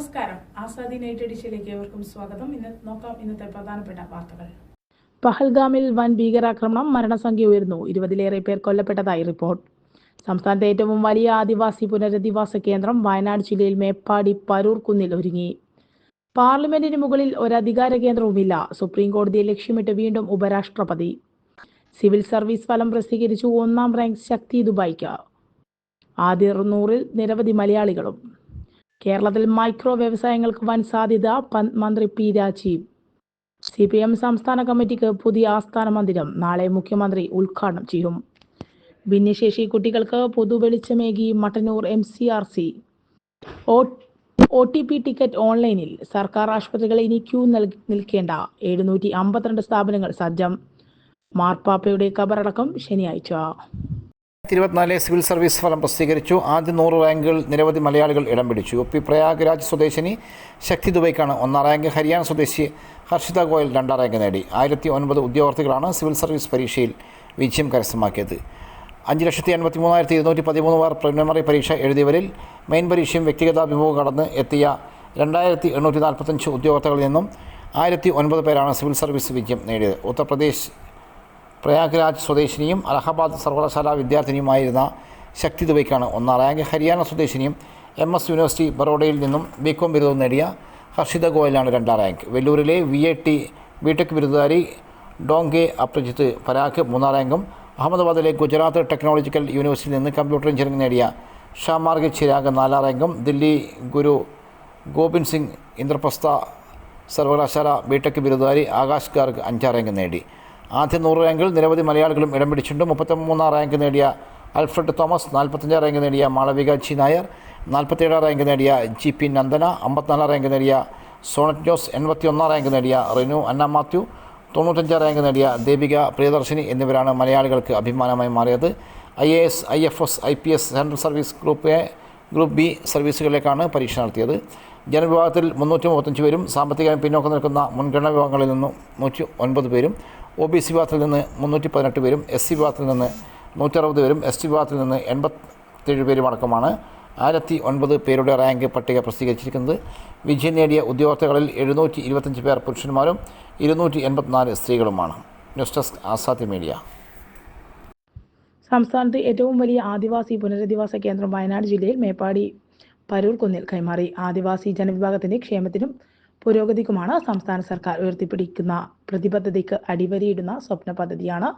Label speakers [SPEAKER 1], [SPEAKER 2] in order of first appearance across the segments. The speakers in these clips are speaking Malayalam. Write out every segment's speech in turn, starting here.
[SPEAKER 1] നമസ്കാരം. ആസാദി നൈറ്റ് എഡിഷയിലേക്ക് ഏവർക്കും സ്വാഗതം. ഇന്ന് നോക്കാം ഇന്നത്തെ പ്രധാനപ്പെട്ട വാർത്തകൾ.
[SPEAKER 2] പഹൽഗാമിൽ വൻ ഭീകരാക്രമണം മരണസംഖ്യ ഉയർന്നു. ഇരുപതിലേറെ പേർ കൊല്ലപ്പെട്ടതായി റിപ്പോർട്ട്. സംസ്ഥാനത്തെ ഏറ്റവും വലിയ ആദിവാസി പുനരധിവാസ കേന്ദ്രം വയനാട് ജില്ലയിൽ മേപ്പാടി പരൂർ കുന്നിൽ ഒരുങ്ങി. പാർലമെന്റിന് മുകളിൽ ഒരു അധികാര കേന്ദ്രവുമില്ല. സുപ്രീം കോടതിയെ ലക്ഷ്യമിട്ട് വീണ്ടും ഉപരാഷ്ട്രപതി. സിവിൽ സർവീസ് ഫലം പ്രസിദ്ധീകരിച്ചു. ഒന്നാം റാങ്ക് ശക്തി ദുബായിക്ക്. ആദ്യ നൂറിൽ നിരവധി മലയാളികളും കേരളത്തിൽ മൈക്രോ വ്യവസായങ്ങൾക്ക് വൻ സാധ്യത മന്ത്രി P Rajeev. C P M സംസ്ഥാന കമ്മിറ്റിക്ക് പുതിയ ആസ്ഥാന മന്ദിരം നാളെ മുഖ്യമന്ത്രി ഉദ്ഘാടനം ചെയ്യും. ഭിന്നശേഷി കുട്ടികൾക്ക് പൊതുവെളിച്ചമേകി Mattannur M C R C. O T P ticket ഓൺലൈനിൽ സർക്കാർ ആശുപത്രികൾ ഇനി ക്യൂ നൽ- നിൽക്കേണ്ട എഴുന്നൂറ്റി അമ്പത്തിരണ്ട് സ്ഥാപനങ്ങൾ സജ്ജം. മാർപ്പാപ്പയുടെ കബറടക്കം ശനിയാഴ്ച.
[SPEAKER 3] ഇരുപത്തിനാല് സിവിൽ സർവീസ് ഫലം പ്രസിദ്ധീകരിച്ചു. ആദ്യ നൂറ് റാങ്കുകൾ നിരവധി മലയാളികൾ ഇടം പിടിച്ചു. ഒ പി പ്രയാഗ്രാജ് സ്വദേശിനി ശക്തി ദുബൈക്കാണ് ഒന്നാം റാങ്ക്. ഹരിയാന സ്വദേശി ഹർഷിത ഗോയൽ രണ്ടാം റാങ്ക് നേടി. ആയിരത്തി ഒൻപത് ഉദ്യോഗാർത്ഥികളാണ് സിവിൽ സർവീസ് പരീക്ഷയിൽ വിജയം കരസ്ഥമാക്കിയത്. അഞ്ച് ലക്ഷത്തി എൺപത്തി മൂന്നായിരത്തി ഇരുന്നൂറ്റി പതിമൂന്ന് പേർ പ്രിലിമിനറി പരീക്ഷ എഴുതിയവരിൽ മെയിൻ പരീക്ഷയും വ്യക്തിഗത അഭിമുഖം കടന്ന് എത്തിയ രണ്ടായിരത്തി എണ്ണൂറ്റി നാൽപ്പത്തഞ്ച് ഉദ്യോഗാർത്ഥികളിൽ നിന്നും ആയിരത്തി ഒൻപത് പേരാണ് സിവിൽ സർവീസ് വിജയം നേടിയത്. ഉത്തർപ്രദേശ് പ്രയാഗ്രാജ് സ്വദേശിനിയും അലഹബാദ് സർവകലാശാല വിദ്യാർത്ഥിനിയുമായിരുന്ന ശക്തി ദുബൈക്കാണ് ഒന്നാം റാങ്ക്. ഹരിയാന സ്വദേശിനിയും എം എസ് യൂണിവേഴ്സിറ്റി ബറോഡയിൽ നിന്നും ബികോം ബിരുദവും നേടിയ ഹർഷിത ഗോയലാണ് രണ്ടാം rank. വെല്ലൂരിലെ V A T B Tech ബിരുദധാരി ഡോങ്കെ അപ്രജിത്ത് Parag മൂന്നാം റാങ്കും അഹമ്മദാബാദിലെ ഗുജറാത്ത് ടെക്നോളജിക്കൽ യൂണിവേഴ്സിറ്റിയിൽ നിന്ന് കമ്പ്യൂട്ടർ എഞ്ചിനീയറിംഗ് നേടിയ ഷാമാർഗ് ചിരാഗ് നാലാം റാങ്കും. ദില്ലി ഗുരു ഗോവിന്ദ് സിംഗ് ഇന്ദ്രപ്രസ്ഥ സർവകലാശാല ബിടെക് ബിരുദധാരി ആകാശ് ഗാർഗ് അഞ്ചാം റാങ്ക് നേടി. ആദ്യ നൂറ് റാങ്കിൽ നിരവധി മലയാളികളും ഇടം പിടിച്ചിട്ടുണ്ട്. മുപ്പത്തിമൂന്നാം റാങ്ക് നേടിയ അൽഫ്രഡ് തോമസ് നാൽപ്പത്തഞ്ചാം റാങ്ക് നേടിയ മാളവിക ജി നായർ നാൽപ്പത്തിയേഴാം റാങ്ക് നേടിയ ജി പി നന്ദന അമ്പത്തിനാലാം റാങ്ക് നേടിയ സോണറ്റ് ജോസ് എൺപത്തി ഒന്നാം റാങ്ക് നേടിയ റിനു അന്ന മാത്യു തൊണ്ണൂറ്റഞ്ചാം റാങ്ക് നേടിയ ദേവിക പ്രിയദർശിനി എന്നിവരാണ് മലയാളികൾക്ക് അഭിമാനമായി മാറിയത്. I A S I F S I P S central service group A group B സർവീസുകളിലേക്കാണ് പരീക്ഷ നടത്തിയത്. ജനവിഭാഗത്തിൽ മുന്നൂറ്റി മുപ്പത്തഞ്ച് പേരും സാമ്പത്തികമായി പിന്നോക്കം നിൽക്കുന്ന മുൻഗണന വിഭാഗങ്ങളിൽ നിന്നും നൂറ്റി ഒൻപത് പേരും ഒ ബി സി വിഭാഗത്തിൽ നിന്ന് മുന്നൂറ്റി പതിനെട്ട് പേരും എസ് സി വിഭാഗത്തിൽ നിന്ന് നൂറ്ററുപത് പേരും എസ് ടി വിഭാഗത്തിൽ നിന്ന് എൺപത്തേഴ് പേരും അടക്കമാണ് ആയിരത്തി ഒൻപത് പേരുടെ റാങ്ക് പട്ടിക പ്രസിദ്ധീകരിച്ചിരിക്കുന്നത്. വിജയം നേടിയ ഉദ്യോഗാർത്ഥികളിൽ എഴുന്നൂറ്റി ഇരുപത്തഞ്ച് പേർ പുരുഷന്മാരും ഇരുന്നൂറ്റി എൺപത്തിനാല് സ്ത്രീകളുമാണ്. News desk Azadi media.
[SPEAKER 2] സംസ്ഥാനത്ത് ഏറ്റവും വലിയ ആദിവാസി പുനരധിവാസ കേന്ദ്രം വയനാട് ജില്ലയിൽ മേപ്പാടി പരൂർ കുന്നിൽ കൈമാറി. ആദിവാസി ജനവിഭാഗത്തിന്റെ ക്ഷേമത്തിനും പുരോഗതിക്കുമാണ് സംസ്ഥാന സർക്കാർ ഉയർത്തിപ്പിടിക്കുന്ന പ്രതിബദ്ധതയ്ക്ക് അടിവരയിടുന്ന സ്വപ്ന പദ്ധതിയാണ്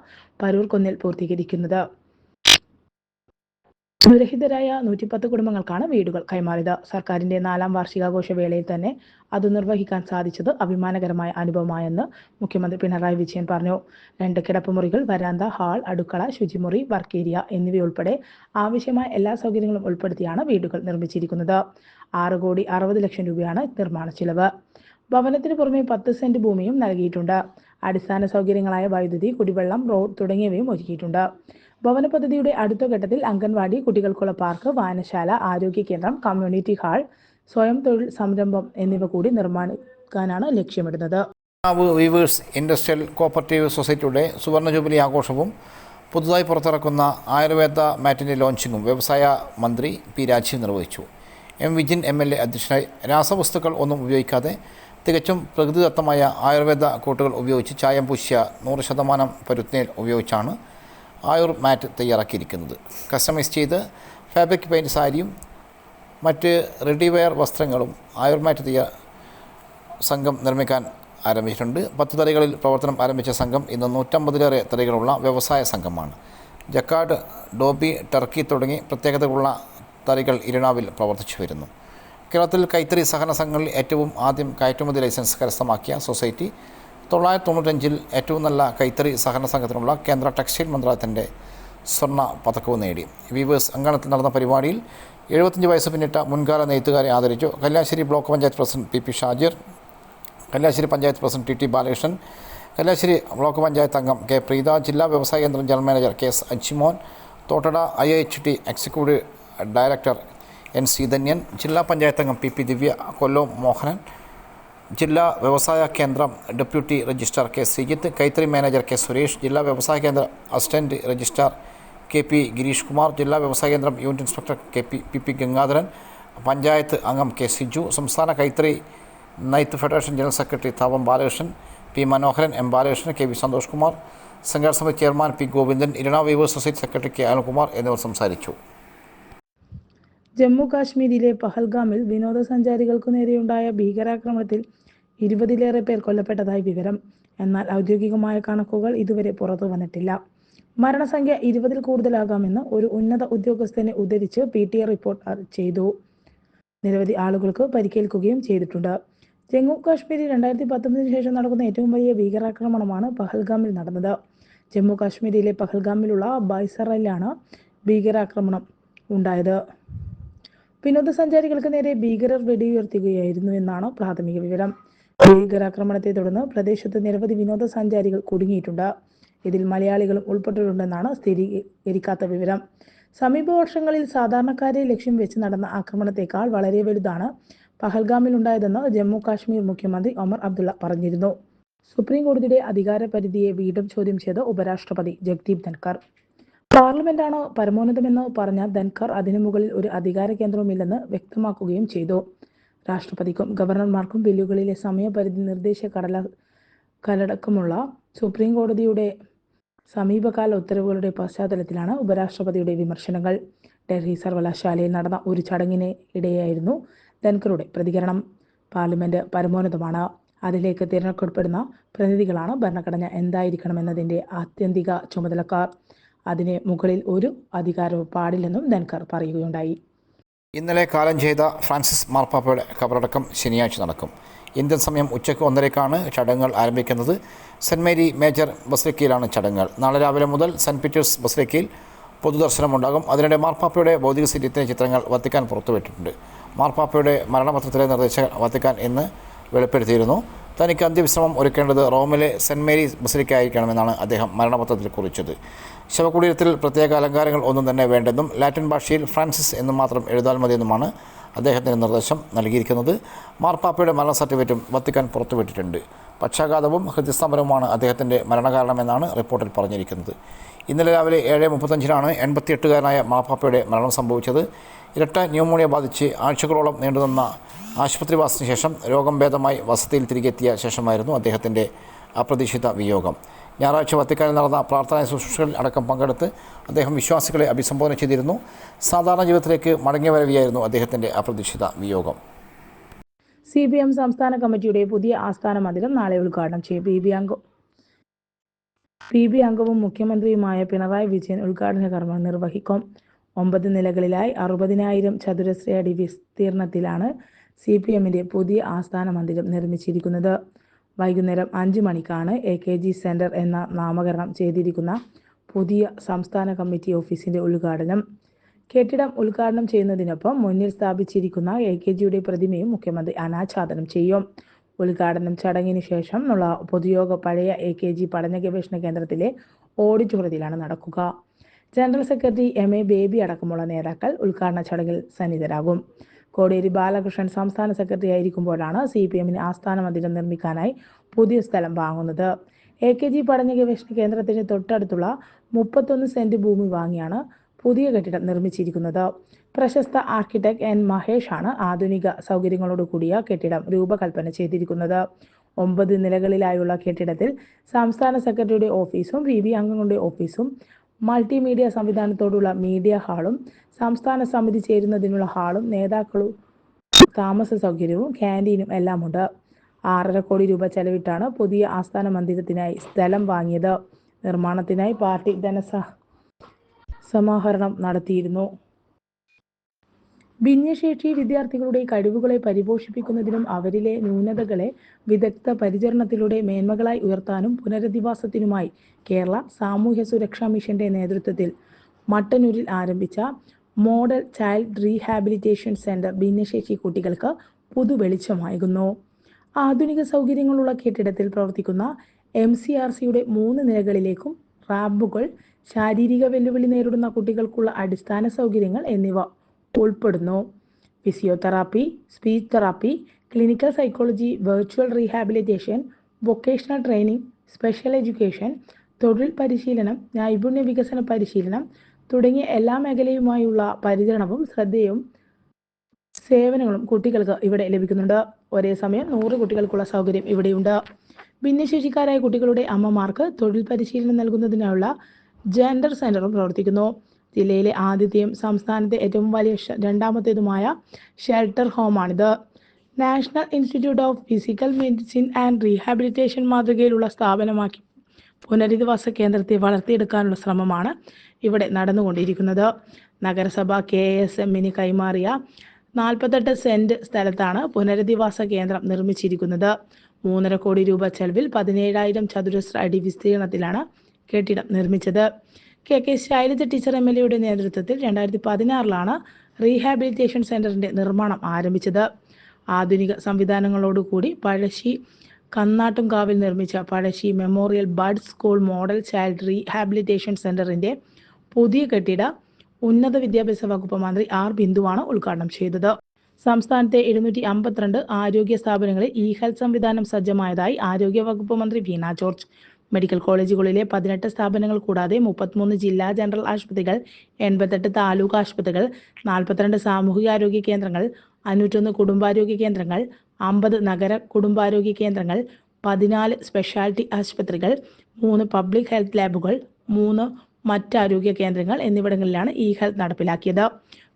[SPEAKER 2] പരൂർ കുന്നിൽ പൂർത്തീകരിക്കുന്നത്. ദുരഹിതരായ നൂറ്റിപ്പത്ത് കുടുംബങ്ങൾക്കാണ് വീടുകൾ കൈമാറിയത്. സർക്കാരിന്റെ നാലാം വാർഷികാഘോഷ വേളയിൽ തന്നെ അത് നിർവഹിക്കാൻ സാധിച്ചത് അഭിമാനകരമായ അനുഭവമായെന്ന് മുഖ്യമന്ത്രി പിണറായി വിജയൻ പറഞ്ഞു. രണ്ട് കിടപ്പുമുറികൾ വരാന്ത ഹാൾ അടുക്കള ശുചിമുറി വർക്ക് ഏരിയ എന്നിവയുൾപ്പെടെ ആവശ്യമായ എല്ലാ സൗകര്യങ്ങളും ഉൾപ്പെടുത്തിയാണ് വീടുകൾ നിർമ്മിച്ചിരിക്കുന്നത്. ആറ് കോടി അറുപത് ലക്ഷം രൂപയാണ് നിർമ്മാണ ചിലവ്. ഭവനത്തിന് പുറമെ പത്ത് സെന്റ് ഭൂമിയും നൽകിയിട്ടുണ്ട്. അടിസ്ഥാന സൗകര്യങ്ങളായ വൈദ്യുതി കുടിവെള്ളം റോഡ് തുടങ്ങിയവയും ഒരുക്കിയിട്ടുണ്ട്. ഭവന പദ്ധതിയുടെ അടുത്ത ഘട്ടത്തിൽ അംഗൻവാടി കുട്ടികൾക്കുള്ള പാർക്ക് വായനശാല ആരോഗ്യ കേന്ദ്രം കമ്മ്യൂണിറ്റി ഹാൾ സ്വയം തൊഴിൽ സംരംഭം എന്നിവ കൂടി നിർമ്മിക്കാനാണ് ലക്ഷ്യമിടുന്നത്.
[SPEAKER 3] വീവേഴ്സ് ഇൻഡസ്ട്രിയൽ കോപ്പറേറ്റീവ് സൊസൈറ്റിയുടെ സുവർണ ജൂബിലി ആഘോഷവും പുതുതായി പുറത്തിറക്കുന്ന ആയുർവേദ മാറ്റിന്റെ ലോഞ്ചിങ്ങും വ്യവസായ മന്ത്രി പി രാജീവ് നിർവഹിച്ചു. M Vijin M L A അധ്യക്ഷനായി രാസവസ്തുക്കൾ ഒന്നും ഉപയോഗിക്കാതെ തികച്ചും പ്രകൃതിദത്തമായ ആയുർവേദ കൂട്ടുകൾ ഉപയോഗിച്ച് ചായം പൂശിയ നൂറ് ശതമാനം പരുത്തിനേൽ ഉപയോഗിച്ചാണ് ആയുർ മാറ്റ് തയ്യാറാക്കിയിരിക്കുന്നത്. കസ്റ്റമൈസ് ചെയ്ത് ഫാബ്രിക് പെയിന്റ് സാരിയും മറ്റ് റെഡിവെയർ വസ്ത്രങ്ങളും ആയുർ മാറ്റ് തയ്യാ സംഘം നിർമ്മിക്കാൻ ആരംഭിച്ചിട്ടുണ്ട്. പത്ത് തറികളിൽ പ്രവർത്തനം ആരംഭിച്ച സംഘം ഇന്ന് നൂറ്റമ്പതിലേറെ തറികളുള്ള വ്യവസായ സംഘമാണ്. ജക്കാർഡ് ഡോബി ടർക്കി തുടങ്ങി പ്രത്യേകതകളുള്ള തറികൾ ഇരിണാവിൽ പ്രവർത്തിച്ചു വരുന്നു. കേരളത്തിൽ കൈത്തറി സഹകരണ സംഘങ്ങളിൽ ഏറ്റവും ആദ്യം കയറ്റുമതി ലൈസൻസ് കരസ്ഥമാക്കിയ സൊസൈറ്റി തൊള്ളായിരത്തി തൊണ്ണൂറ്റഞ്ചിൽ ഏറ്റവും നല്ല കൈത്തറി സഹകരണ സംഘത്തിനുള്ള കേന്ദ്ര ടെക്സ്റ്റൈൽ മന്ത്രാലയത്തിന്റെ സ്വർണ പതക്കവും നേടി. വീവേഴ്സ് അങ്കണത്തിൽ നടന്ന പരിപാടിയിൽ എഴുപത്തഞ്ച് വയസ്സ് പിന്നിട്ട മുൻകാല നെയ്ത്തുകാരെ ആദരിച്ചു Kalliasseri block panchayat president P P Shajir Kalliasseri panchayat president T T Balakrishnan Kalliasseri block panchayat അംഗം കെ പ്രീത ജില്ലാ വ്യവസായ കേന്ദ്രം general manager K S Ajimon Thottada I H T executive director N Seethanyan ജില്ലാ പഞ്ചായത്ത് അംഗം പി പി ദിവ്യ കൊല്ലം മോഹനൻ ജില്ലാ വ്യവസായ കേന്ദ്രം ഡെപ്യൂട്ടി രജിസ്ട്രാർ കെ ശ്രീജിത്ത് കൈത്തറി മാനേജർ കെ സുരേഷ് ജില്ലാ വ്യവസായ കേന്ദ്ര assistant registrar K P Gireesh Kumar ജില്ലാ വ്യവസായ കേന്ദ്രം unit inspector K P P P Gangadharan panchayat അംഗം കെ സിജു സംസ്ഥാന കൈത്തറി നൈത്ത് ഫെഡറേഷൻ ജനറൽ സെക്രട്ടറി താപം Balakrishnan P Manoharan M Balakrishnan K V Santhosh Kumar സംഘടന സമിതി ചെയർമാൻ പി ഗോവിന്ദൻ ഇരണ സൊസൈറ്റി സെക്രട്ടറി കെ അനിൽകുമാർ എന്നിവർ സംസാരിച്ചു.
[SPEAKER 2] ജമ്മു കാശ്മീരിലെ പഹൽഗാമിൽ വിനോദസഞ്ചാരികൾക്കു നേരെയുണ്ടായ ഭീകരാക്രമണത്തിൽ ഇരുപതിലേറെ പേർ കൊല്ലപ്പെട്ടതായി വിവരം. എന്നാൽ ഔദ്യോഗികമായ കണക്കുകൾ ഇതുവരെ പുറത്തു വന്നിട്ടില്ല. മരണസംഖ്യ ഇരുപതിൽ കൂടുതലാകാമെന്ന് ഒരു ഉന്നത ഉദ്യോഗസ്ഥനെ ഉദ്ധരിച്ച് പി ടി റിപ്പോർട്ട് ചെയ്തു. നിരവധി ആളുകൾക്ക് പരിക്കേൽക്കുകയും ചെയ്തിട്ടുണ്ട്. ജമ്മു കാശ്മീരിൽ രണ്ടായിരത്തി പത്തൊമ്പതിന് ശേഷം നടക്കുന്ന ഏറ്റവും വലിയ ഭീകരാക്രമണമാണ് പഹൽഗാമിൽ നടന്നത്. ജമ്മു കാശ്മീരിലെ പഹൽഗാമിലുള്ള ബൈസറയിലാണ് ഭീകരാക്രമണം ഉണ്ടായത്. വിനോദസഞ്ചാരികൾക്ക് നേരെ ഭീകരർ വെടിയുയർത്തുകയായിരുന്നു എന്നാണ് പ്രാഥമിക വിവരം. ഭീകരാക്രമണത്തെ തുടർന്ന് പ്രദേശത്ത് നിരവധി വിനോദസഞ്ചാരികൾ കുടുങ്ങിയിട്ടുണ്ട്. ഇതിൽ മലയാളികളും ഉൾപ്പെട്ടിട്ടുണ്ടെന്നാണ് സ്ഥിരീകരിക്കാത്ത വിവരം. സമീപ വർഷങ്ങളിൽ സാധാരണക്കാരെ ലക്ഷ്യം വെച്ച് നടന്ന ആക്രമണത്തെക്കാൾ വളരെ വലുതാണ് പഹൽഗാമിൽ ഉണ്ടായതെന്ന് ജമ്മു കാശ്മീർ മുഖ്യമന്ത്രി ഒമർ അബ്ദുള്ള പറഞ്ഞിരുന്നു. സുപ്രീം കോടതിയുടെ അധികാര പരിധിയെ വീണ്ടും ചോദ്യം ചെയ്ത് ഉപരാഷ്ട്രപതി ജഗ്ദീപ് ധൻഖർ. പാർലമെന്റാണ് പരമോന്നതമെന്ന് പറഞ്ഞ ധൻഖർ അതിനു മുകളിൽ ഒരു അധികാര കേന്ദ്രവുമില്ലെന്ന് വ്യക്തമാക്കുകയും ചെയ്തു. രാഷ്ട്രപതിക്കും ഗവർണർമാർക്കും ബില്ലുകളിലെ സമയപരിധി നിർദ്ദേശ കടല കലടക്കമുള്ള സുപ്രീം കോടതിയുടെ സമീപകാല ഉത്തരവുകളുടെ പശ്ചാത്തലത്തിലാണ് ഉപരാഷ്ട്രപതിയുടെ വിമർശനങ്ങൾ. ഡൽഹി സർവകലാശാലയിൽ നടന്ന ഒരു ചടങ്ങിന് ഇടെയായിരുന്നു ധൻഖറുടെ പ്രതികരണം. പാർലമെന്റ് പരമോന്നതമാണ്. അതിലേക്ക് തിരഞ്ഞെടുക്കപ്പെടുന്ന പ്രതിനിധികളാണ് ഭരണഘടന എന്തായിരിക്കണമെന്നതിന്റെ ആത്യന്തിക ചുമതലക്കാർ. അതിന് മുകളിൽ ഒരു അധികാരവും പാടില്ലെന്നും ധൻഖർ പറയുകയുണ്ടായി.
[SPEAKER 3] ഇന്നലെ കാലം ചെയ്ത ഫ്രാൻസിസ് മാർപ്പാപ്പയുടെ കബറടക്കം ശനിയാഴ്ച നടക്കും. ഇന്ത്യൻ സമയം ഉച്ചയ്ക്ക് ഒന്നരയ്ക്കാണ് ചടങ്ങുകൾ ആരംഭിക്കുന്നത്. സെന്റ് മേരി മേജർ ബസ്ലിക്കയിലാണ് ചടങ്ങുകൾ. നാളെ രാവിലെ മുതൽ സെന്റ് പീറ്റേഴ്സ് ബസ്ലിക്കയിൽ പൊതുദർശനമുണ്ടാകും. അതിനിടെ മാർപ്പാപ്പയുടെ ഭൗതിക ശരീരത്തിന്റെ ചിത്രങ്ങൾ വത്തിക്കാൻ പുറത്തുവിട്ടിട്ടുണ്ട്. മാർപ്പാപ്പയുടെ മരണപത്രത്തിലെ നിർദ്ദേശങ്ങൾ വത്തിക്കാൻ ഇന്ന് വെളിപ്പെടുത്തിയിരുന്നു. തനിക്ക് അന്ത്യവിശ്രമം ഒരുക്കേണ്ടത് റോമിലെ സെന്റ് മേരീസ് ബസലിക്കായിരിക്കണമെന്നാണ് അദ്ദേഹം മരണപത്രത്തിൽ കുറിച്ചത്. ശവകുടീരത്തിൽ പ്രത്യേക അലങ്കാരങ്ങൾ ഒന്നും തന്നെ വേണ്ടെന്നും ലാറ്റിൻ ഭാഷയിൽ ഫ്രാൻസിസ് എന്ന് മാത്രം എഴുതാൽ മതിയെന്നുമാണ് അദ്ദേഹത്തിന് നിർദ്ദേശം നൽകിയിരിക്കുന്നത്. മാർപ്പാപ്പയുടെ മരണ സർട്ടിഫിക്കറ്റും വത്തിക്കാൻ പുറത്തുവിട്ടിട്ടുണ്ട്. പക്ഷാഘാതവും ഹൃദയസ്തംഭനവുമാണ് അദ്ദേഹത്തിന്റെ മരണകാരണമെന്നാണ് റിപ്പോർട്ടിൽ പറഞ്ഞിരിക്കുന്നത്. ഇന്നലെ രാവിലെ ഏഴ് മുപ്പത്തഞ്ചിനാണ് എൺപത്തിയെട്ടുകാരനായ മാർപ്പാപ്പയുടെ മരണം സംഭവിച്ചത്. ഇരട്ട ന്യൂമോണിയ ബാധിച്ച് ആഴ്ചകളോളം നീണ്ടുനിന്ന ആശുപത്രിവാസത്തിന് ശേഷം രോഗം ഭേദമായി വസതിയിൽ തിരികെത്തിയ ശേഷമായിരുന്നു അദ്ദേഹത്തിന്റെ അപ്രതീക്ഷിത വിയോഗം. ഞായറാഴ്ച വത്തിക്കാനിൽ നടന്ന പ്രാർത്ഥനാ ശുശ്രൂഷകളിൽ അടക്കം പങ്കെടുത്ത് അദ്ദേഹം വിശ്വാസികളെ അഭിസംബോധന ചെയ്തിരുന്നു. സാധാരണ ജീവിതത്തിലേക്ക് മടങ്ങിവരവിയായിരുന്നു അദ്ദേഹത്തിന്റെ അപ്രതീക്ഷിത വിയോഗം.
[SPEAKER 2] സി പി എം സംസ്ഥാന കമ്മിറ്റിയുടെ പുതിയ ആസ്ഥാന മന്ദിരം നാളെ ഉദ്ഘാടനം ചെയ്യും. പി ബി അംഗം പി ബി അംഗവും മുഖ്യമന്ത്രിയുമായ പിണറായി വിജയൻ ഉദ്ഘാടന കർമ്മം നിർവഹിക്കും. ഒമ്പത് നിലകളിലായി അറുപതിനായിരം ചതുരശ്ര അടി വിസ്തീർണത്തിലാണ് സി പി എമ്മിന്റെ പുതിയ ആസ്ഥാന മന്ദിരം നിർമ്മിച്ചിരിക്കുന്നത് വൈകുന്നേരം അഞ്ച് മണിക്കാണ് എ കെ ജി സെന്റർ എന്ന നാമകരണം ചെയ്തിരിക്കുന്ന പുതിയ സംസ്ഥാന കമ്മിറ്റി ഓഫീസിന്റെ ഉദ്ഘാടനം. കെട്ടിടം ഉദ്ഘാടനം ചെയ്യുന്നതിനൊപ്പം മുന്നിൽ സ്ഥാപിച്ചിരിക്കുന്ന എ കെ ജിയുടെ പ്രതിമയും മുഖ്യമന്ത്രി അനാച്ഛാദനം ചെയ്യും. ഉദ്ഘാടനം ചടങ്ങിന് ശേഷം ഉള്ള പൊതുയോഗ പഴയ എ കെ ജി പഠന ഗവേഷണ കേന്ദ്രത്തിലെ ഓഡിറ്റോറിയത്തിലാണ് നടക്കുക. General secretary M A Baby അടക്കമുള്ള നേതാക്കൾ ഉദ്ഘാടന ചടങ്ങിൽ സന്നിധരാകും. കോടിയേരി ബാലകൃഷ്ണൻ സംസ്ഥാന സെക്രട്ടറി ആയിരിക്കുമ്പോഴാണ് സി പി എമ്മിന് ആസ്ഥാന മന്ദിരം നിർമ്മിക്കാനായി പുതിയ സ്ഥലം വാങ്ങുന്നത്. എ കെ ജി പഠന ഗവേഷണ കേന്ദ്രത്തിന് തൊട്ടടുത്തുള്ള മുപ്പത്തൊന്ന് സെന്റ് ഭൂമി വാങ്ങിയാണ് പുതിയ കെട്ടിടം നിർമ്മിച്ചിരിക്കുന്നത്. പ്രശസ്ത ആർക്കിടെക്ട് എൻ മഹേഷ് ആണ് ആധുനിക സൗകര്യങ്ങളോട് കൂടിയ കെട്ടിടം രൂപകൽപ്പന ചെയ്തിരിക്കുന്നത്. ഒമ്പത് നിലകളിലായുള്ള കെട്ടിടത്തിൽ സംസ്ഥാന സെക്രട്ടറിയുടെ ഓഫീസും വി അംഗങ്ങളുടെ ഓഫീസും മൾട്ടിമീഡിയ സംവിധാനത്തോടുള്ള മീഡിയ ഹാളും സംസ്ഥാന സമിതി ചേരുന്നതിനുള്ള ഹാളും നേതാക്കളും താമസ സൗകര്യവും ക്യാന്റീനും എല്ലാമുണ്ട്. ആറര കോടി രൂപ ചെലവിട്ടാണ് പുതിയ ആസ്ഥാന മന്ദിരത്തിനായി സ്ഥലം വാങ്ങിയത്. നിർമ്മാണത്തിനായി പാർട്ടി ധനസ സമാഹരണം നടത്തിയിരുന്നു. ഭിന്നശേഷി വിദ്യാർത്ഥികളുടെ കഴിവുകളെ പരിപോഷിപ്പിക്കുന്നതിനും അവരിലെ ന്യൂനതകളെ വിദഗ്ധ പരിചരണത്തിലൂടെ മേന്മകളായി ഉയർത്താനും പുനരധിവാസത്തിനുമായി കേരള സാമൂഹ്യ സുരക്ഷാ മിഷന്റെ നേതൃത്വത്തിൽ മട്ടന്നൂരിൽ ആരംഭിച്ച മോഡൽ ചൈൽഡ് റീഹാബിലിറ്റേഷൻ സെന്റർ ഭിന്നശേഷി കുട്ടികൾക്ക് പുതുവെളിച്ചമാകുന്നു ആധുനിക സൗകര്യങ്ങളുള്ള കെട്ടിടത്തിൽ പ്രവർത്തിക്കുന്ന എം സി ആർ സിയുടെ മൂന്ന് നിലകളിലേക്കും റാമ്പുകൾ ശാരീരിക വെല്ലുവിളി നേരിടുന്ന കുട്ടികൾക്കുള്ള അടിസ്ഥാന സൗകര്യങ്ങൾ എന്നിവ ഉൾപ്പെടുന്നു. Physiotherapy speech therapy clinical psychology virtual rehabilitation vocational training special education തൊഴിൽ പരിശീലനം നൈപുണ്യ വികസന പരിശീലനം തുടങ്ങിയ എല്ലാ മേഖലയുമായുള്ള പരിചരണവും ശ്രദ്ധയും സേവനങ്ങളും കുട്ടികൾക്ക് ഇവിടെ ലഭിക്കുന്നുണ്ട്. ഒരേ സമയം നൂറ് കുട്ടികൾക്കുള്ള സൗകര്യം ഇവിടെയുണ്ട്. ഭിന്നശേഷിക്കാരായ കുട്ടികളുടെ അമ്മമാർക്ക് തൊഴിൽ പരിശീലനം നൽകുന്നതിനുള്ള ജെൻഡർ സെന്ററും പ്രവർത്തിക്കുന്നു. ജില്ലയിലെ ആദ്യത്തെയും സംസ്ഥാനത്തെ ഏറ്റവും വലിയ രണ്ടാമത്തേതുമായ shelter ഹോമാണിത്. National institute of physical medicine and rehabilitation മാതൃകയിലുള്ള സ്ഥാപനമാക്കി പുനരധിവാസ കേന്ദ്രത്തെ വളർത്തിയെടുക്കാനുള്ള ശ്രമമാണ് ഇവിടെ നടന്നുകൊണ്ടിരിക്കുന്നത്. നഗരസഭ കെ എസ് എമ്മിന് കൈമാറിയ നാൽപ്പത്തെട്ട് സെന്റ് സ്ഥലത്താണ് പുനരധിവാസ കേന്ദ്രം നിർമ്മിച്ചിരിക്കുന്നത്. മൂന്നര കോടി രൂപ ചെലവിൽ പതിനേഴായിരം ചതുരശ്ര അടി വിസ്തീർണത്തിലാണ് കെട്ടിടം നിർമ്മിച്ചത്. K K Shailaja teacher M L എയുടെ നേതൃത്വത്തിൽ രണ്ടായിരത്തി പതിനാറിലാണ് റീഹാബിലിറ്റേഷൻ സെന്ററിന്റെ നിർമ്മാണം ആരംഭിച്ചത്. ആധുനിക സംവിധാനങ്ങളോടുകൂടി പഴശ്ശി കന്നാട്ടുംകാവിൽ നിർമ്മിച്ച Pazhassi memorial bud school model child rehabilitation സെന്ററിന്റെ പുതിയ കെട്ടിട ഉന്നത വിദ്യാഭ്യാസ വകുപ്പ് മന്ത്രി ആർ ബിന്ദുവാണ് ഉദ്ഘാടനം ചെയ്തത്. സംസ്ഥാനത്തെ എഴുന്നൂറ്റി അമ്പത്തിരണ്ട് ആരോഗ്യ സ്ഥാപനങ്ങളിൽ ഇ ഹെൽത്ത് സംവിധാനം സജ്ജമായതായി ആരോഗ്യ വകുപ്പ് മന്ത്രി വീണ ജോർജ്. മെഡിക്കൽ കോളേജുകളിലെ പതിനെട്ട് സ്ഥാപനങ്ങൾ കൂടാതെ മുപ്പത്തിമൂന്ന് ജില്ലാ ജനറൽ ആശുപത്രികൾ എൺപത്തെട്ട് താലൂക്ക് ആശുപത്രികൾ നാൽപ്പത്തിരണ്ട് സാമൂഹികാരോഗ്യ കേന്ദ്രങ്ങൾ അഞ്ഞൂറ്റൊന്ന് കുടുംബാരോഗ്യ കേന്ദ്രങ്ങൾ അമ്പത് നഗര കുടുംബാരോഗ്യ കേന്ദ്രങ്ങൾ പതിനാല് സ്പെഷ്യാലിറ്റി ആശുപത്രികൾ മൂന്ന് പബ്ലിക് ഹെൽത്ത് ലാബുകൾ മൂന്ന് മറ്റ് ആരോഗ്യ കേന്ദ്രങ്ങൾ എന്നിവിടങ്ങളിലാണ് ഇ ഹെൽത്ത് നടപ്പിലാക്കിയത്.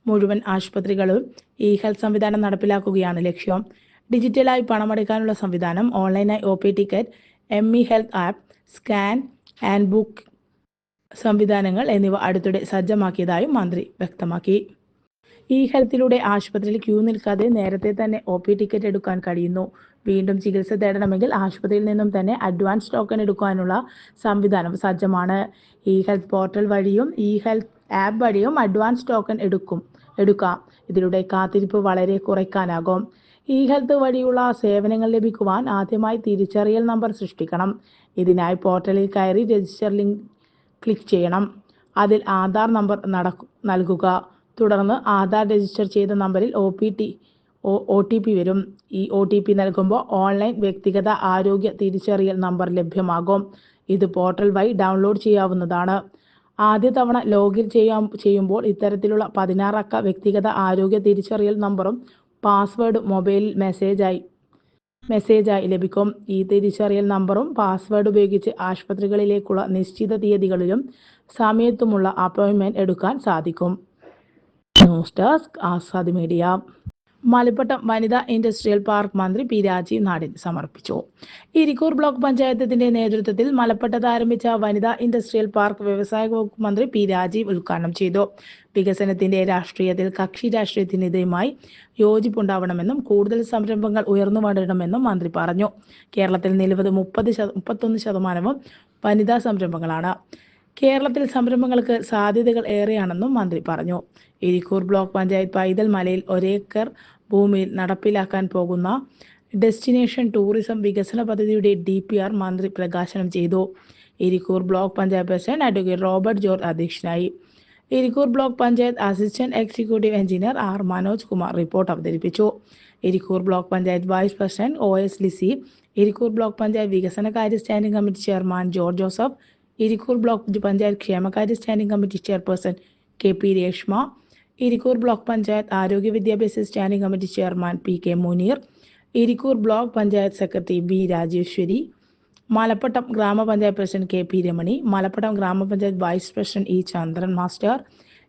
[SPEAKER 2] മുഴുവൻ ആശുപത്രികളും ഇ ഹെൽത്ത് സംവിധാനം നടപ്പിലാക്കുകയാണ് ലക്ഷ്യം. ഡിജിറ്റലായി പണമടയ്ക്കാനുള്ള സംവിധാനം ഓൺലൈനായി O P ticket M E health app scan and book സംവിധാനങ്ങൾ എന്നിവ അടുത്തിടെ സജ്ജമാക്കിയതായും മന്ത്രി വ്യക്തമാക്കി. ഇ ഹെൽത്തിലൂടെ ആശുപത്രിയിൽ ക്യൂ നിൽക്കാതെ നേരത്തെ തന്നെ ഒ പി ടിക്കറ്റ് എടുക്കാൻ കഴിയുന്നു. വീണ്ടും ചികിത്സ തേടണമെങ്കിൽ ആശുപത്രിയിൽ നിന്നും തന്നെ അഡ്വാൻസ് ടോക്കൺ എടുക്കാനുള്ള സംവിധാനം സജ്ജമാണ്. ഇ ഹെൽത്ത് പോർട്ടൽ വഴിയും ഇ ഹെൽത്ത് ആപ്പ് വഴിയും അഡ്വാൻസ് ടോക്കൺ എടുക്കും എടുക്കാം. ഇതിലൂടെ കാത്തിരിപ്പ് വളരെ കുറയ്ക്കാനാകും. ഇ ഹെൽത്ത് വഴിയുള്ള സേവനങ്ങൾ ലഭിക്കുവാൻ ആദ്യമായി തിരിച്ചറിയൽ നമ്പർ സൃഷ്ടിക്കണം. ഇതിനായി പോർട്ടലിൽ കയറി രജിസ്റ്റർ ലിങ്ക് ക്ലിക്ക് ചെയ്യണം. അതിൽ ആധാർ നമ്പർ നടക്കു നൽകുക. തുടർന്ന് ആധാർ രജിസ്റ്റർ ചെയ്ത നമ്പറിൽ O P T O T P വരും. ഈ ഒ ടി പി നൽകുമ്പോൾ ഓൺലൈൻ വ്യക്തിഗത ആരോഗ്യ തിരിച്ചറിയൽ നമ്പർ ലഭ്യമാകും. ഇത് പോർട്ടൽ വഴി ഡൗൺലോഡ് ചെയ്യാവുന്നതാണ്. ആദ്യ തവണ ലോഗിൻ ചെയ്യാൻ ചെയ്യുമ്പോൾ ഇത്തരത്തിലുള്ള പതിനാറക്ക വ്യക്തിഗത ആരോഗ്യ തിരിച്ചറിയൽ നമ്പറും പാസ്വേഡ് മൊബൈലിൽ മെസ്സേജായി മെസ്സേജായി ലഭിക്കും. ഈ തിരിച്ചറിയൽ നമ്പറും പാസ്വേഡ് ഉപയോഗിച്ച് ആശുപത്രികളിലേക്കുള്ള നിശ്ചിത തീയതികളിലും സമയത്തുമുള്ള അപ്പോയിൻമെന്റ് എടുക്കാൻ സാധിക്കും. News desk Azad media. Malappattam വനിതാ ഇൻഡസ്ട്രിയൽ പാർക്ക് മന്ത്രി പി രാജീവ് നാടിന് സമർപ്പിച്ചു. ഇരിക്കൂർ ബ്ലോക്ക് പഞ്ചായത്തിന്റെ നേതൃത്വത്തിൽ മലപ്പട്ടത്ത് ആരംഭിച്ച വനിതാ ഇൻഡസ്ട്രിയൽ പാർക്ക് വ്യവസായ വകുപ്പ് മന്ത്രി പി രാജീവ് ഉദ്ഘാടനം ചെയ്തു. വികസനത്തിന്റെ രാഷ്ട്രീയത്തിൽ കക്ഷി രാഷ്ട്രീയത്തിനെതിരുമായി യോജിപ്പുണ്ടാവണമെന്നും കൂടുതൽ സംരംഭങ്ങൾ ഉയർന്നു വരണമെന്നും മന്ത്രി പറഞ്ഞു. കേരളത്തിൽ നിലവിൽ മുപ്പത് മുപ്പത്തൊന്ന് ശതമാനവും വനിതാ സംരംഭങ്ങളാണ്. കേരളത്തിൽ സംരംഭങ്ങൾക്ക് സാധ്യതകൾ ഏറെയാണെന്നും മന്ത്രി പറഞ്ഞു. ഇരിക്കൂർ ബ്ലോക്ക് പഞ്ചായത്ത് പൈതൽ മലയിൽ ഒരേക്കർ ഭൂമിയിൽ നടപ്പിലാക്കാൻ പോകുന്ന ഡെസ്റ്റിനേഷൻ ടൂറിസം വികസന പദ്ധതിയുടെ ഡി പി ആർ മന്ത്രി പ്രകാശനം ചെയ്തു. Irikkur block panchayat president advocate Robert George അധ്യക്ഷനായി. Irikkur block panchayat assistant executive engineer R Manoj Kumar report അവതരിപ്പിച്ചു. Irikkur block panchayat vice president O S Lissy Irikkur block panchayat വികസന കാര്യ standing committee chairman George Joseph Irikkur block panchayat ക്ഷേമകാര്യ standing committee chairperson K P Reshma Irikkur block panchayat ആരോഗ്യ വിദ്യാഭ്യാസ standing committee chairman P K Muneer Irikkur block panchayat secretary B Rajeswari Malappattam ഗ്രാമപഞ്ചായത്ത് president K P Ramani Malappattam ഗ്രാമപഞ്ചായത്ത് vice president E Chandran master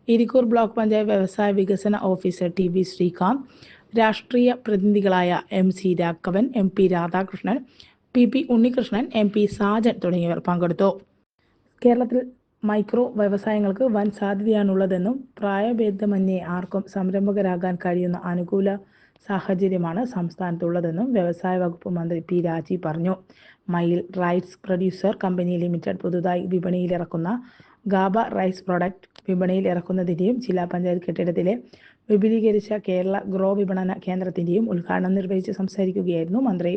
[SPEAKER 2] Irikkur block panchayat വ്യവസായ വികസന ഓഫീസർ ടി വി ശ്രീകാന്ത് രാഷ്ട്രീയ പ്രതിനിധികളായ M C Raghavan M P Radhakrishnan P P Unnikrishnan M P Sajan തുടങ്ങിയവർ പങ്കെടുത്തു. കേരളത്തിൽ മൈക്രോ വ്യവസായങ്ങൾക്ക് വൻ സാധ്യതയാണുള്ളതെന്നും പ്രായഭേദമന്യേ ആർക്കും സംരംഭകരാകാൻ കഴിയുന്ന അനുകൂല സാഹചര്യമാണ് സംസ്ഥാനത്തുള്ളതെന്നും വ്യവസായ വകുപ്പ് മന്ത്രി പി രാജീവ് പറഞ്ഞു. മയിൽ റൈസ് പ്രൊഡ്യൂസർ കമ്പനി ലിമിറ്റഡ് പുതുതായി വിപണിയിലിറക്കുന്ന ഗാബ റൈസ് പ്രൊഡക്റ്റ് വിപണിയിൽ ഇറക്കുന്നതിന്റെയും ജില്ലാ പഞ്ചായത്ത് കെട്ടിടത്തിലെ വിപുലീകരിച്ച കേരള ഗ്രോ വിപണന കേന്ദ്രത്തിന്റെയും ഉദ്ഘാടനം നിർവഹിച്ച് സംസാരിക്കുകയായിരുന്നു മന്ത്രി.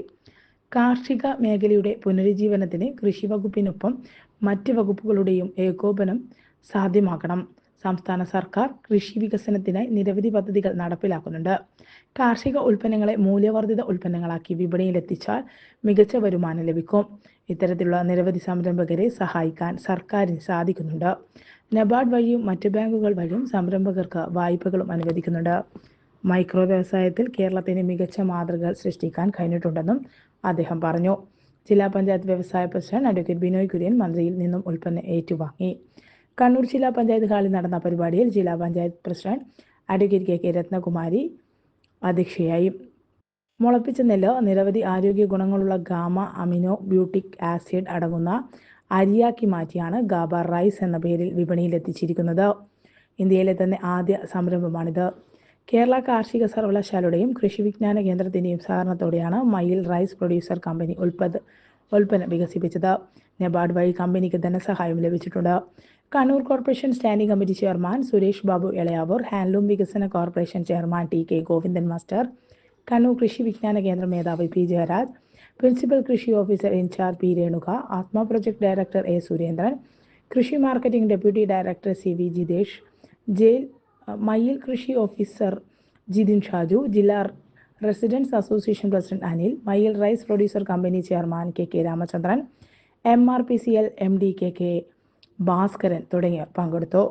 [SPEAKER 2] കാർഷിക മേഖലയുടെ പുനരുജ്ജീവനത്തിന് കൃഷി വകുപ്പിനൊപ്പം മറ്റ് വകുപ്പുകളുടെയും ഏകോപനം സാധ്യമാക്കണം. സംസ്ഥാന സർക്കാർ കൃഷി വികസനത്തിനായി നിരവധി പദ്ധതികൾ നടപ്പിലാക്കുന്നുണ്ട്. കാർഷിക ഉൽപ്പന്നങ്ങളെ മൂല്യവർദ്ധിത ഉൽപ്പന്നങ്ങളാക്കി വിപണിയിലെത്തിച്ചാൽ മികച്ച വരുമാനം ലഭിക്കും. ഇത്തരത്തിലുള്ള നിരവധി സംരംഭകരെ സഹായിക്കാൻ സർക്കാരിന് സാധിക്കുന്നുണ്ട്. നബാർഡ് വഴിയും മറ്റ് ബാങ്കുകൾ വഴിയും സംരംഭകർക്ക് വായ്പകളും അനുവദിക്കുന്നുണ്ട്. മൈക്രോ വ്യവസായത്തിൽ കേരളത്തിന് മികച്ച മാതൃകകൾ സൃഷ്ടിക്കാൻ കഴിഞ്ഞിട്ടുണ്ടെന്നും അദ്ദേഹം പറഞ്ഞു. ജില്ലാ പഞ്ചായത്ത് വ്യവസായ പ്രസിഡന്റ് അഡ്വക്കേറ്റ് ബിനോയ് കുര്യൻ മന്ത്രിയിൽ നിന്നും ഉൽപ്പന്നം ഏറ്റുവാങ്ങി. കണ്ണൂർ ജില്ലാ പഞ്ചായത്ത് ഹാളിൽ നടന്ന പരിപാടിയിൽ ജില്ലാ panchayat president advocate K K Rathnakumari അധ്യക്ഷയായി. മുളപ്പിച്ച നെല്ല് നിരവധി ആരോഗ്യ ഗുണങ്ങളുള്ള ഗാമ അമിനോ ബ്യൂട്ടിക് ആസിഡ് അടങ്ങുന്ന അരിയാക്കി മാറ്റിയാണ് ഗാബ റൈസ് എന്ന പേരിൽ വിപണിയിൽ എത്തിച്ചിരിക്കുന്നത്. ഇന്ത്യയിലെ തന്നെ ആദ്യ സംരംഭമാണിത്. കേരള കാർഷിക സർവകലാശാലയുടെയും കൃഷി വിജ്ഞാന കേന്ദ്രത്തിന്റെയും സഹകരണത്തോടെയാണ് മയിൽ റൈസ് പ്രൊഡ്യൂസർ കമ്പനി ഉൽപ്പത് ഉൽപ്പന്നം വികസിപ്പിച്ചത്. നെബാർഡ് വഴി കമ്പനിക്ക് ധനസഹായം ലഭിച്ചിട്ടുണ്ട്. Kannur corporation standing committee chairman Suresh Babu Elayavoor handloom വികസന corporation chairman T K Govindan master Kannur കൃഷി വിജ്ഞാന കേന്ദ്ര മേധാവി പി ജയരാജ് പ്രിൻസിപ്പൽ കൃഷി officer incharge P Renuka Atma project director A Surendran കൃഷി marketing deputy director C V Jithesh jail Mayyil കൃഷി ഓഫീസർ ജിതിൻ ഷാജു ജില്ലാ residence association president Anil Mayil rice producer company chairman K K Ramachandran M R P C L M D K K Bhaskaran തുടങ്ങിയവർ പങ്കെടുത്തു.